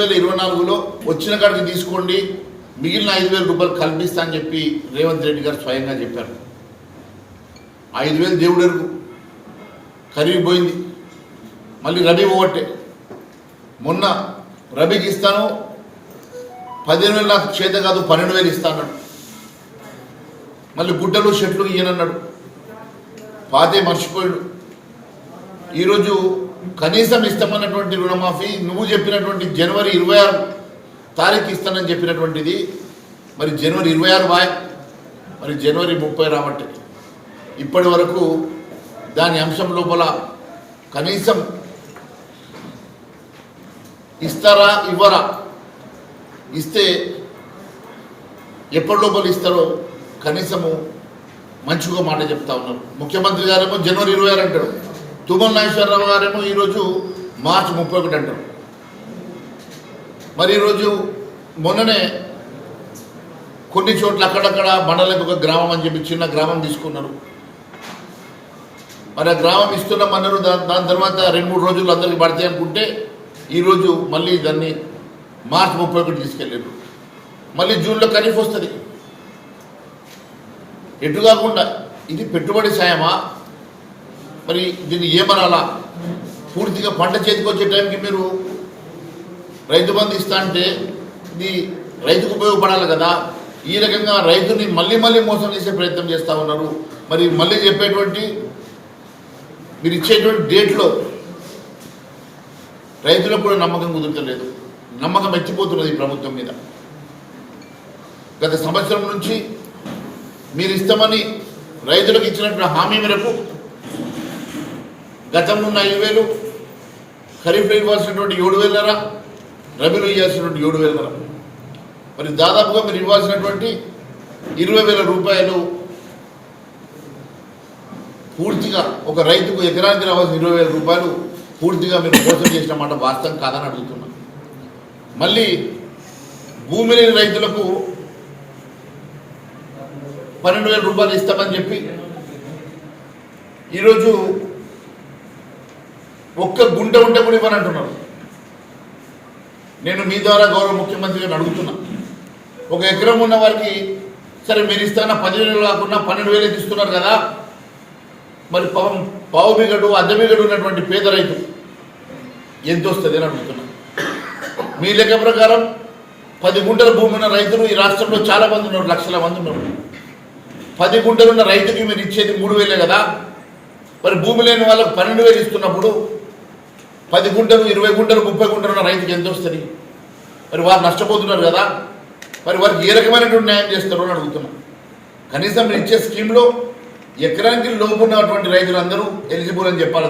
వేల ఇరవై నాలుగులో వచ్చిన కాడికి తీసుకోండి. మిగిలిన ఐదు వేల రూపాయలు కల్పిస్తా అని చెప్పి రేవంత్ రెడ్డి గారు స్వయంగా చెప్పారు. ఐదు వేలు దేవుడు ఎరుగు. ఖరీదు పోయింది. మళ్ళీ రబీ పోగొట్టే. మొన్న రబీకి ఇస్తాను. పదిహేను వేలు నాకు చేత కాదు పన్నెండు వేలు ఇస్తాను మళ్ళీ గుడ్డలు షర్ట్లు ఇయ్యనన్నాడు. పాతే మర్చిపోయాడు. ఈరోజు కనీసం ఇస్తామన్నటువంటి రుణమాఫీ నువ్వు చెప్పినటువంటి జనవరి ఇరవై ఆరు తారీఖు ఇస్తానని చెప్పినటువంటిది మరి జనవరి ఇరవై ఆరు బాయ్ మరి జనవరి ముప్పై రాబట్టి ఇప్పటి వరకు దాని అంశం లోపల కనీసం ఇస్తారా ఇవ్వరా? ఇస్తే ఎప్పటి లోపల ఇస్తారో కనీసము మంచిగా మాట చెప్తా ఉన్నారు. ముఖ్యమంత్రి గారేమో జనవరి ఇరవై ఆరు అంటారు. తుమ్మల నాగేశ్వరరావు గారేమో ఈరోజు మార్చి ముప్పై ఒకటి అంటారు. మరి ఈరోజు మొన్ననే కొన్ని చోట్ల అక్కడక్కడ మండలకు ఒక గ్రామం అని చెప్పి చిన్న గ్రామం తీసుకున్నారు. మరి ఆ గ్రామం ఇస్తున్నామన్నారు దాని దాని తర్వాత రెండు మూడు రోజులు అందరికి పడతాయి అనుకుంటే ఈరోజు మళ్ళీ దాన్ని మార్చి ముప్పై ఒకటి తీసుకెళ్ళారు మళ్ళీ జూన్లో ఖరీఫ్ వస్తుంది. ఎటు కాకుండా ఇది పెట్టుబడి సాయమా? మరి దీన్ని ఏమనాలా? పూర్తిగా పంట చేతికి వచ్చే టైంకి మీరు రైతు బంధు ఇస్తా అంటే ఇది రైతుకు ఉపయోగపడాలి కదా. ఈ రకంగా రైతుని మళ్ళీ మళ్ళీ మోసం చేసే ప్రయత్నం చేస్తూ ఉన్నారు. మరి మళ్ళీ చెప్పేటువంటి మీరు ఇచ్చేటువంటి డేట్లో రైతులకు కూడా నమ్మకం కుదరటలేదు నమ్మకం ఎత్తిపోతున్నది ప్రభుత్వం మీద. గత సంవత్సరం నుంచి మీరు ఇస్తామని రైతులకు ఇచ్చినటువంటి హామీ మేరకు గతంలో ఉన్న ఐదు వేలు ఖరీఫ్లో ఇవ్వాల్సినటువంటి ఏడు వేలరా రబీలో ఇవ్వాల్సినటువంటి ఏడు వేలరా మరి దాదాపుగా మీరు ఇవ్వాల్సినటువంటి ఇరవై వేల రూపాయలు పూర్తిగా ఒక రైతుకు ఎకరానికి రావాల్సిన ఇరవై వేల రూపాయలు పూర్తిగా మీరు మోసం చేసిన మాట వాస్తవం కాదని అడుగుతున్నా. మళ్ళీ భూమి లేని రైతులకు పన్నెండు వేల రూపాయలు ఇస్తామని చెప్పి ఈరోజు ఒక్క గుంట ఉంటే కూడా ఇవ్వనంటున్నారు. నేను మీ ద్వారా గౌరవ ముఖ్యమంత్రి గారిని అడుగుతున్నా. ఒక ఎకరం ఉన్న వారికి సరే మీరు ఇస్తాన పదివేలు కాకుండా పన్నెండు వేలు ఇస్తున్నారు కదా. మరి పాపం పావు బిగడు అద్దె బిగడు ఉన్నటువంటి పేద రైతు ఎంత వస్తుంది అని అడుగుతున్నా. మీ లెక్క ప్రకారం పది గుంటల భూమి ఉన్న రైతులు ఈ రాష్ట్రంలో చాలా మంది ఉన్నారు లక్షల మంది ఉన్నారు. పది గుంటలు ఉన్న రైతుకి మీరు ఇచ్చేది మూడు వేలే కదా. మరి భూమి లేని వాళ్ళకి పన్నెండు వేలు ఇస్తున్నప్పుడు పది గుంటలు ఇరవై గుంటలు ముప్పై గుంటలు ఉన్న రైతుకి ఎంత వస్తుంది? మరి వారు నష్టపోతున్నారు కదా? మరి వారికి ఏ రకమైనటువంటి న్యాయం చేస్తారు అని అడుగుతున్నాం. కనీసం మీరు ఇచ్చే స్కీమ్లో ఎకరానికి లోపు ఉన్నటువంటి రైతులందరూ ఎలిజిబుల్ అని చెప్పాలి